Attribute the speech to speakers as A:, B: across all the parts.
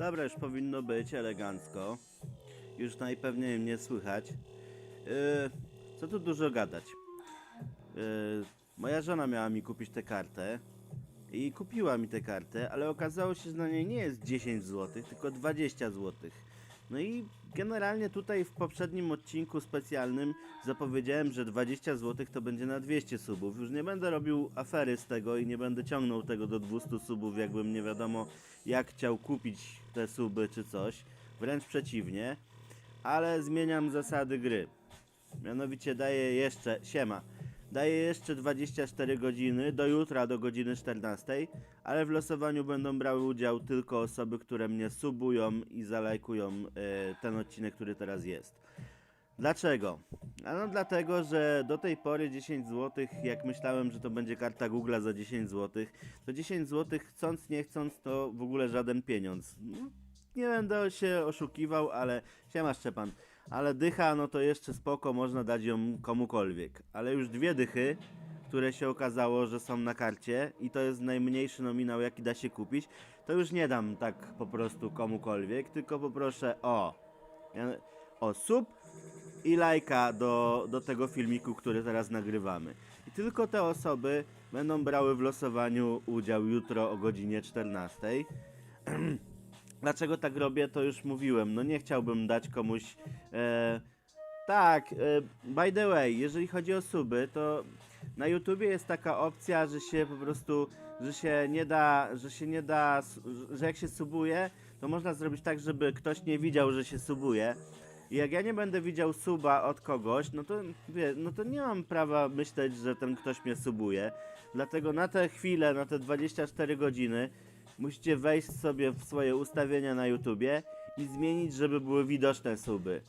A: Dobra, już powinno być elegancko. Już najpewniej mnie słychać. Yy, co tu dużo gadać? Yy, moja żona miała mi kupić tę kartę i kupiła mi tę kartę, ale okazało się, że na niej nie jest 10 zł, tylko 20 zł. No i generalnie tutaj w poprzednim odcinku specjalnym zapowiedziałem, że 20 zł to będzie na 200 subów. Już nie będę robił afery z tego i nie będę ciągnął tego do 200 subów, jakbym nie wiadomo jak chciał kupić te suby czy coś. Wręcz przeciwnie. Ale zmieniam zasady gry. Mianowicie daję jeszcze, siema, daję jeszcze 24 godziny do jutra do godziny 14, ale w losowaniu będą brały udział tylko osoby, które mnie subują i zalajkują e, ten odcinek, który teraz jest. Dlaczego? Ano dlatego, że do tej pory 10 zł, jak myślałem, że to będzie karta Google'a za 10 zł, to 10 zł chcąc nie chcąc to w ogóle żaden pieniądz. Nie będę się oszukiwał, ale siema Szczepan. Ale dycha, no to jeszcze spoko, można dać ją komukolwiek. Ale już dwie dychy, które się okazało, że są na karcie i to jest najmniejszy nominał, jaki da się kupić, to już nie dam tak po prostu komukolwiek, tylko poproszę o, o sub i lajka do, do tego filmiku, który teraz nagrywamy. I tylko te osoby będą brały w losowaniu udział jutro o godzinie 14. Dlaczego tak robię, to już mówiłem. No nie chciałbym dać komuś. E, tak, e, by the way, jeżeli chodzi o suby, to na YouTubie jest taka opcja, że się po prostu, że się nie da, że się nie da, że jak się subuje, to można zrobić tak, żeby ktoś nie widział, że się subuje. I jak ja nie będę widział suba od kogoś, no to wie, no to nie mam prawa myśleć, że ten ktoś mnie subuje. Dlatego na tę chwilę, na te 24 godziny musicie wejść sobie w swoje ustawienia na YouTubie i zmienić, żeby były widoczne suby.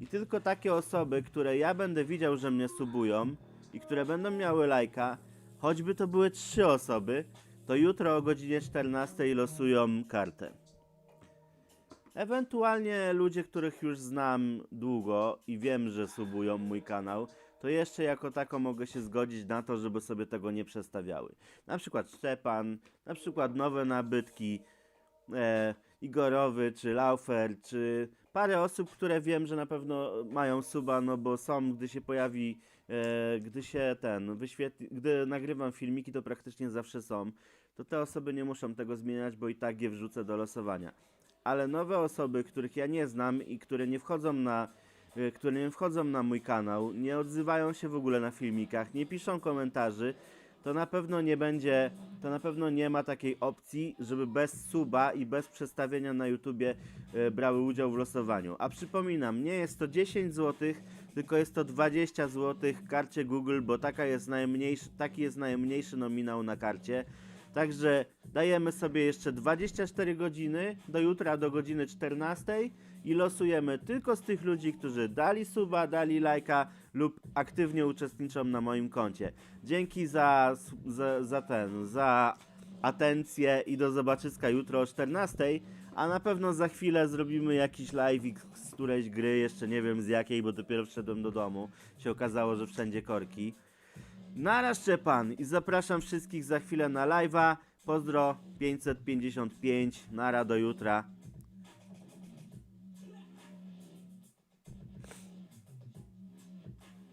A: I tylko takie osoby, które ja będę widział, że mnie subują i które będą miały lajka, choćby to były trzy osoby, to jutro o godzinie 14 losują kartę. Ewentualnie ludzie, których już znam długo i wiem, że subują mój kanał, to jeszcze jako tako mogę się zgodzić na to, żeby sobie tego nie przestawiały. Na przykład Szczepan, na przykład nowe nabytki, e, Igorowy, czy Laufer, czy parę osób, które wiem, że na pewno mają suba, no bo są, gdy się pojawi, e, gdy się ten, wyświetli, gdy nagrywam filmiki, to praktycznie zawsze są, to te osoby nie muszą tego zmieniać, bo i tak je wrzucę do losowania. Ale nowe osoby, których ja nie znam i które nie wchodzą na które nie wchodzą na mój kanał, nie odzywają się w ogóle na filmikach, nie piszą komentarzy, to na pewno nie będzie, to na pewno nie ma takiej opcji, żeby bez suba i bez przestawienia na YouTubie e, brały udział w losowaniu. A przypominam, nie jest to 10 zł, tylko jest to 20 zł w karcie Google, bo taka jest taki jest najmniejszy nominał na karcie. Także dajemy sobie jeszcze 24 godziny do jutra do godziny 14 i losujemy tylko z tych ludzi, którzy dali suba, dali lajka lub aktywnie uczestniczą na moim koncie. Dzięki za, za, za ten, za atencję i do zobaczyska jutro o 14, a na pewno za chwilę zrobimy jakiś live z którejś gry, jeszcze nie wiem z jakiej, bo dopiero wszedłem do domu. Się okazało, że wszędzie korki. Nara Szczepan i zapraszam wszystkich za chwilę na live'a. Pozdro 555, nara do jutra.